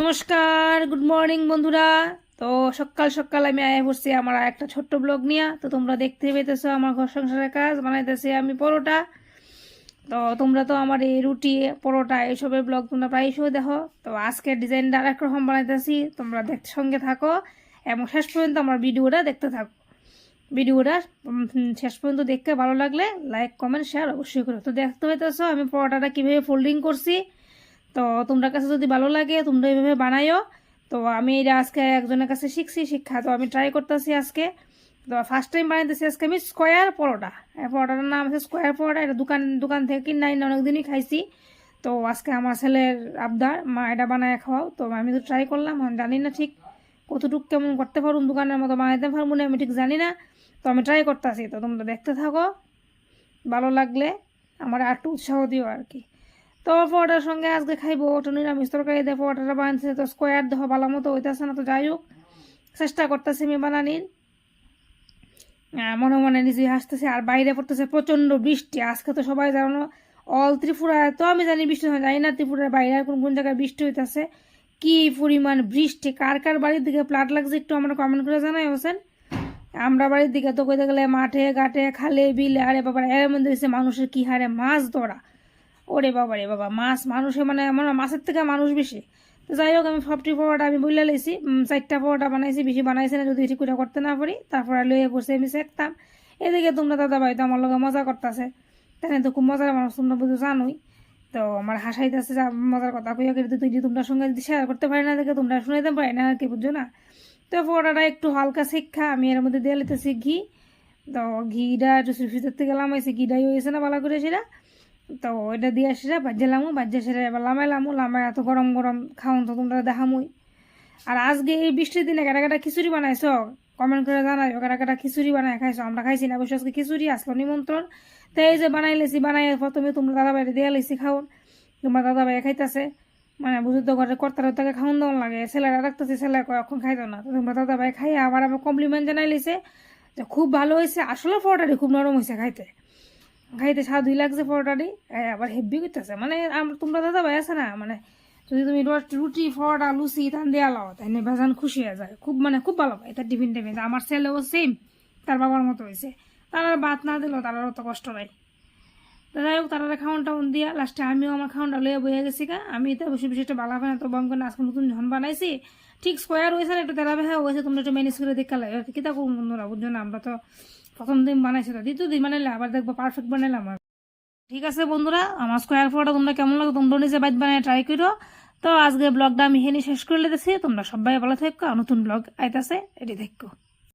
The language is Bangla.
নমস্কার গুড মর্নিং বন্ধুরা। তো সকাল সকাল আমি আয় বসছি আমার একটা ছোট্ট ব্লগ নিয়ে। তো তোমরা দেখতে পেতেছো আমার ঘর সংসারের কাজ, বানাইতেছি আমি পরোটা। তো তোমরা তো আমার এই রুটি, পরোটা, এইসবের ব্লগ তোমরা প্রায়শই দেখো। তো আজকের ডিজাইনটা আর রকম বানাইতেছি, তোমরা দেখতে সঙ্গে থাকো এবং শেষ পর্যন্ত আমার ভিডিওটা দেখতে থাকো। ভিডিওটা শেষ পর্যন্ত দেখতে ভালো লাগলে লাইক কমেন্ট শেয়ার অবশ্যই করো। তো দেখতে পেতেছো আমি পরোটাটা কীভাবে ফোল্ডিং করছি। তো তোমরা কাছে যদি ভালো লাগে, তোমরা এইভাবে বানাইও। তো আমি এটা আজকে একজনের কাছে শিখছি শিক্ষা, তো আমি ট্রাই করতেছি আজকে। তো ফার্স্ট টাইম বানাইতেছি আজকে আমি স্কোয়ার পরোটা। এই পরোটার নাম আছে স্কোয়ার পরোটা, এটা দোকান দোকান থেকে কিনে আইন অনেকদিনই খাইছি। তো আজকে আমার ছেলের আবদার, মা এটা বানায় খাওয়াও। তো আমি তো ট্রাই করলাম জানি না ঠিক কতটুকু কেমন করতে পারুন দোকানের মতো বানাইতে পারব না, আমি ঠিক জানি না। তো আমি ট্রাই করতেছি, তো তোমরা দেখতে থাকো। ভালো লাগলে আমার একটু উৎসাহ দিও আর কি। তো পরোটার সঙ্গে আজকে খাইবো ওটা নিরামিষ তরকারি দিয়ে পরোটাটা বানাচ্ছে তো স্কোয়ার দেহ ভালো মতো হইতেছে না তো যাই হোক। চেষ্টা করতেছি আমি বানানির। মনে মনে নিজে হাসতেছে, আর বাইরে পড়তেছে প্রচণ্ড বৃষ্টি। আজকে তো সবাই জানো অল ত্রিপুরা, তো আমি জানি বৃষ্টি জানি না ত্রিপুরার বাইরে আর কোন কোন জায়গায় বৃষ্টি হইতেছে। কি পরিমাণ বৃষ্টি, কার কার বাড়ির দিকে প্লাট লাগছে একটু আমরা কমেন্ট করে জানাই, হোসেন। আমরা বাড়ির দিকে তো কইতে গেলে মাঠে, ঘাটে, খালে, বিলে, আরে বাবা এর মধ্যে মানুষের কি হারে মাছ ধরা। ওরে বাবা রে বাবা, মাছ মানুষে মানে আমার মাছের থেকে মানুষ বেশি। তো যাই হোক, আমি সবটি পরোটা আমি বইলে লাইছি। চারটা পরোটা বানাইছি, বেশি বানাইছি না, যদি ঠিক করে করতে না পারি, তারপরে লইয়ে বসে আমি শেখতাম এদিকে তোমরা দাদা ভাই তো আমার লগে মজা করতেছে। তাই তো খুব মজার মানুষ, তোমরা বুঝো, জানোই। তো আমার হাসাইতেছে মজার কথা কইয়া কিন্তু তুই যদি তোমরা সঙ্গে যদি শেয়ার করতে পারি না, দেখে তোমরা শুনাইতে পারি না, আর কি বুঝছ না। তো পরোটাটা একটু হালকা শিক্ষা আমি এর মধ্যে দিয়ে লিতেছি ঘি। তো ঘিটা একটু ভিতর থেকে লামাইছি, ঘিটাই হয়েছে না ভালো করে সেটা। তো ওইটা দিয়ে সেটা ভাজলামও ভাজে সেটা এবার লামাইলামও লামাই এত গরম গরম খাওন তো তোমরা দেখামুই আর আজকে এই বৃষ্টির দিনে কাটা খিচুড়ি বানাইছো? কমেন্ট করে জানাই কাটা কাটা খিচুড়ি বানাই খাইছো? আমরা খাইছি না, অবশ্য আজকে খিচুড়ি আসলো নিমন্ত্রণ। তো এই যে বানাই লেছি বানাই প্রথমে তোমরা দাদা বাইরে দিয়ে লেছি খাওন। তোমার দাদা ভাই খাইতেছে। মানে বুঝতে ঘরে কর্তার তাকে খাওয়ান দাওয়ান লাগে, ছেলেরা রাখতেছে ছেলে এখন খাইতো না। তোমরা দাদা ভাই খাই আবার আমার কমপ্লিমেন্ট জানাই লেছে যে খুব ভালো হয়েছে। আসলে ফটোটি খুব নরম হয়েছে খাইতে। খাইতে স্বাদই লাগছে পরোটাটি আবার হেভি করতেছে। মানে আমরা তোমরা দাদা ভাই আছে না? মানে যদি তুমি রুটি, পরোটা, লুচি তান দেওয়া লাও তাই বেজান খুশি হয়ে যায়। খুব মানে খুব ভালো পায় তার টিফিন টিফিন আমার ছেলেও সেম তার বাবার মতো হয়েছে। তার ভাত না দিলেও তার অত কষ্ট নাই। তো যাই হোক, তারা খাওয়ান টাউন দিয়া লাস্টে আমিও আমার খাওয়ানটা লইয়া বইয়া গেছি গা। আমি তো বেশি বেশি একটা বালা না তো বম করে আজকে নতুন ঝন বানাইছি। ঠিক স্কোয়ার হয়েছে না, একটু তেরা বেহা হয়েছে, তোমরা একটু ম্যানেজ করে দেখা লাগে কিতা করুন বন্ধুরা, বুঝছ না? আমরা তো প্রথম দিন বানাইছি তো, দ্বিতীয় দিন বানাইলে আবার দেখব পারফেক্ট বানাইলাম আমার ঠিক আছে বন্ধুরা, আমার স্কোয়ার ফোটা তোমরা কেমন লাগে তোমরা নিজে বাইক বানায় ট্রাই করো। তো আজকে ব্লগটা আমি হেনি শেষ করে লেতেছি তোমরা সবাই ভালো থাকো নতুন ব্লগ আইতাছে, এটি দেখো।